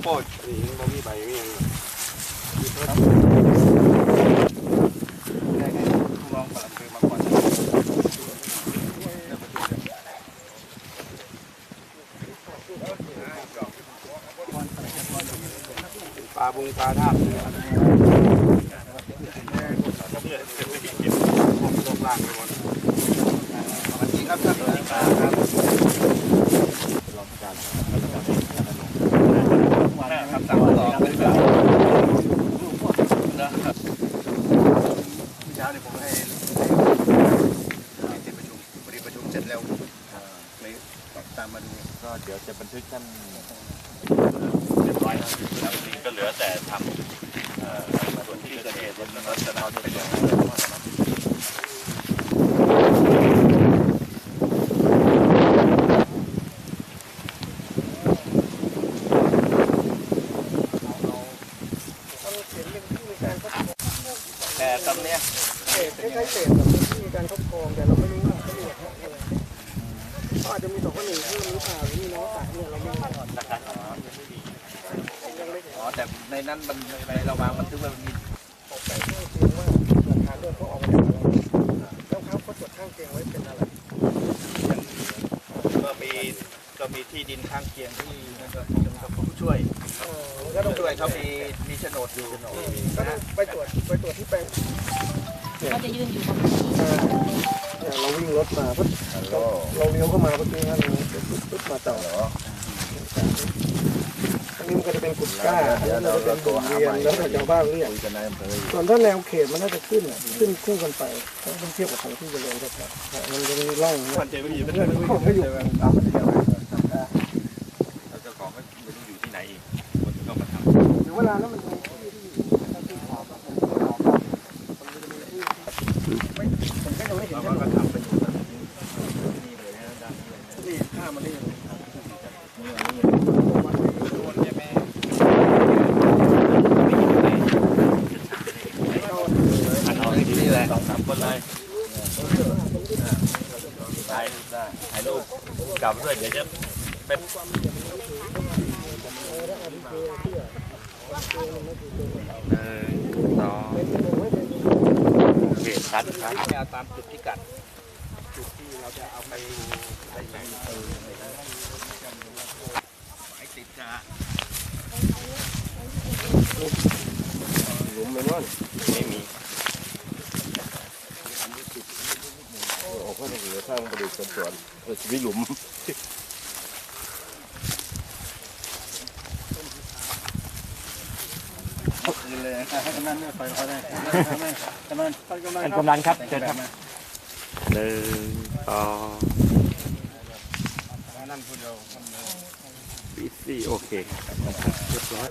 าเลยแม่โคตรนี่มันมีใบมีอย่างลองปลัดคือมาก่อนปลาบุงปลาท่าเรือลงล่างไปหมดสวัสดีครับท่านผู้ชมครับ คำสั่งต่อเป็นแบบเช้าเนี่ยผมให้ให้ที่ประชุมพอดีประชุม เลยตามมาดูก็เดี๋ยวจะบันทึกท่านเรียบร้อยแล้วทีนี้ก็เหลือแต่ทำเอ่อส่วนที่เกิดเหตุแล้วก็จะเอาเป็นยังแต่ตอนเนี้ยเศษคล้ายๆเศษแบบที่มีการครอบครองแต่เราไม่รู้ว่าเขาเรียกว่าอะไรเขา อาจจะมีสองคนหนึ่งที่รู้ข่าวหรือมีน้องสาวเนี่ยเราไม่รู้หลักการของเรายังเล็กอ๋อแต่ในนั้นมันในระหว่างมันถือว่ามีออกไปข้างเคียงว่าหลักฐาเรื่องเขาออกมาจากอะไรแล้วเขาเขาจดข้างเคียงไว้เป็นอะไรก็มีก็มีที่ดินข้างเคียงที่นั่นก็กับผู้ช่วยก็ต้องผู้ช่วยเขามีมีโฉนดอยู่ก็ต้องไปตรวจไปตรวจที่แปลงก็จะยืนอยู่บนเนี่ยเราวิ่งรถมาปุ๊บเราเราเลี้ยวเข้ามาเมื่อกี้นั่นปุ๊บปุ๊บมาต่อเหรออันนี้มันก็จะเป็นกุดก้าอันนี้เราจะเป็นบุ่เรียนแล้วแต่ชาวบ้านเรียกจะนายอำเภอส่วนถ้าแนวเขตมันน่าจะขึ้นอะขึ้นคู่กันไปถ้าเทียบกับของที่เจริญก็จะมันจะมีร่องมันใจไม่ดีมันเพื่อนผมไม่อยู่เอาไปเดียวแล้วเจ้าของก็ไม่รู้อยู่ที่ไหนอีกคนที่เข้ามาทำหรือเวลานั้นมันมีที่ที่ที่ขอบมันไม่ผมก็ยังไม่เห็น เรา ถน ก็ น ทำประโยชน์นี่เลยนะด้านนี้เลย ที่ข้า มมันได้ยังไงคนใช่ไหมอันเอาที่นี่แหละสองสามคนเลยถ่ายถ่ายรูปกลับด้วยเดี๋ยวจะเป็นหนึ่งสองโอเคชัดครับให้อาตามจุดพิกัด จุดที่เราจะเอาไปไปใส่เตออไม้ติดกาหลุมไม่นอนไม่มีออกข้าเหนือข้างประดิษฐ์สวนเออชีวิตหลุมคืนเลยนันเนี่ไปเขาได้กำนันกำนันนั่นกำนันครับเชิญครับ หนึ่งสองบีสี่โอเคเรียบร้อย